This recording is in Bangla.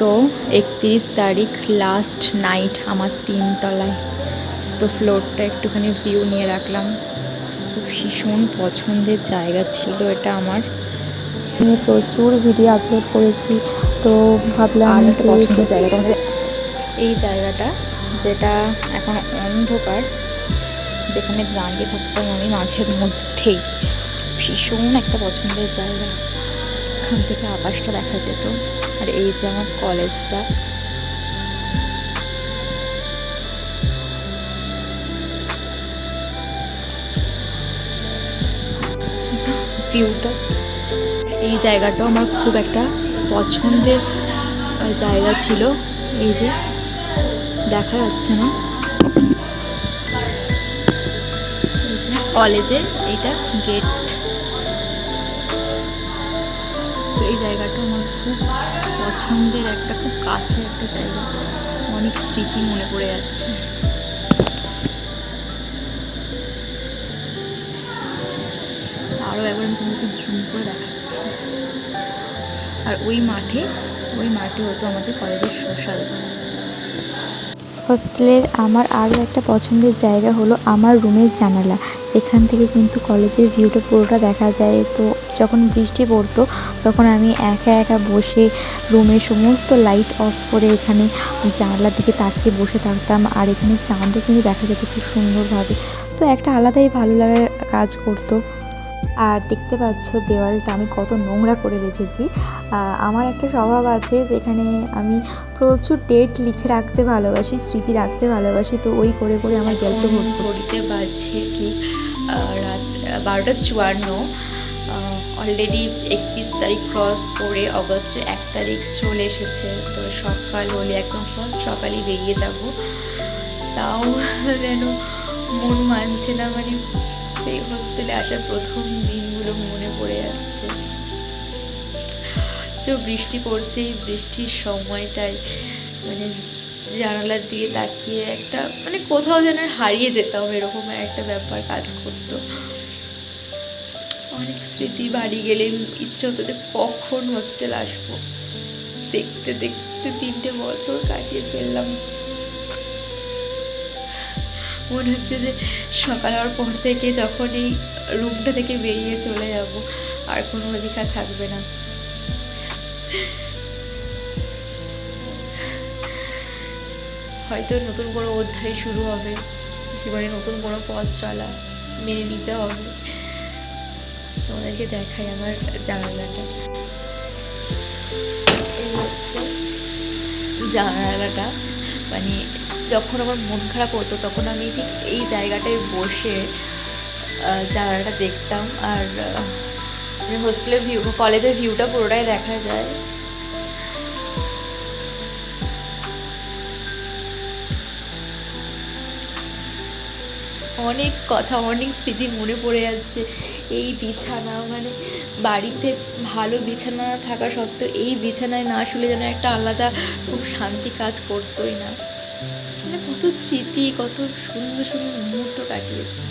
তো একত্রিশ তারিখ লাস্ট নাইট আমার তিনতলায় তো ফ্লোরটা একটুখানি ভিউ নিয়ে রাখলাম। তো ভীষণ পছন্দের জায়গা ছিল এটা আমার। আমি প্রচুর ভিডিও আপলোড করেছি তো ভাবলাম পছন্দের জায়গা এই জায়গাটা যেটা এখন অন্ধকার যেখানে দাঁড়িয়ে থাকতাম আমি মাঝের মধ্যেই। ভীষণ একটা পছন্দের জায়গা। এখান থেকে আকাশটা দেখা যেত। আর এই যে আমার কলেজটা। ভিউটা এই জায়গাটাও আমার খুব একটা পছন্দের জায়গা ছিল। এই যে, দেখা যাচ্ছে না। কলেজের এইটা গেট তো এই জায়গাটা আমার খুব পছন্দের একটা খুব কাছের একটা জায়গা। অনেক স্মৃতি মনে পড়ে যাচ্ছে। আরও একবার আমি তোমাকে জুম করে দেখাচ্ছি। আর ওই মাঠে ওই মাঠে হতো আমাদের কলেজের সোশ্যাল হস্টেলের আমার আরও একটা পছন্দের জায়গা হলো আমার রুমের জানালা। যেখান থেকে কিন্তু কলেজের ভিউটা পুরোটা দেখা যায়। তো যখন বৃষ্টি পড়তো তখন আমি একা একা বসে রুমের সমস্ত লাইট অফ করে এখানে জানলার দিকে তাকিয়ে বসে থাকতাম। আর এখানে চাঁদও কিন্তু দেখা যেত খুব সুন্দরভাবে। তো একটা আলাদাই ভালো লাগার কাজ করতো। আর দেখতে পাচ্ছ দেওয়ালটা আমি কত নোংরা করে রেখেছি। আমার একটা স্বভাব আছে যেখানে আমি প্রচুর ডেট লিখে রাখতে ভালোবাসি স্মৃতি রাখতে ভালোবাসি তো ওই করে করে আমার ভর্তি ঘড়িতে বাজছে ঠিক রাত বারোটা চুয়ান্ন। অলরেডি একত্রিশ তারিখ ক্রস করে অগস্টের এক তারিখ চলে এসেছে। তো সকাল হলে একদম ফার্স্ট সকালই বেরিয়ে যাব। তাও যেন মন মানছে না মানে সেই হোস্টেলে আসার প্রথম দিনগুলো মনে পড়ে যাচ্ছে। যে বৃষ্টি পড়ছে, এই বৃষ্টির সময়টায় মানে জানালার দিকে তাকিয়ে একটা মানে কোথাও যেন হারিয়ে যেতাম, এরকম একটা ব্যাপার কাজ করতো। অনেক স্মৃতি বাড়ি গেলে ইচ্ছে হতো যে কখন হোস্টেল আসব। দেখতে দেখতে তিনটে বছর কাটিয়ে ফেললাম। মনে হচ্ছে যে সকাল হওয়ার পর থেকে যখন এই রুমটা থেকে বেরিয়ে চলে যাব, আর কোনো অধিকার থাকবে না। হয়তো নতুন কোনো অধ্যায় শুরু হবে, জীবনে নতুন কোনো পথ চলা মেনে নিতে হবে। তোমাদেরকে দেখাই আমার জানালাটা। হচ্ছে জানালাটা। মানে যখন আমার মন খারাপ হতো তখন আমি ঠিক এই জায়গাটায় বসে জানালাটা দেখতাম। আর হোস্টেলের ভিউ কলেজের ভিউটা পুরোটাই দেখা যায়। অনেক কথা অনেক স্মৃতি মনে পড়ে যাচ্ছে। এই বিছানা মানে বাড়িতে ভালো বিছানা থাকা সত্ত্বেও এই বিছানায় না শুলে যেন একটা আলাদা খুব শান্তি কাজ করতোই না। মানে কত স্মৃতি, কত সুন্দর সুন্দর মুহূর্ত কাটিয়েছি।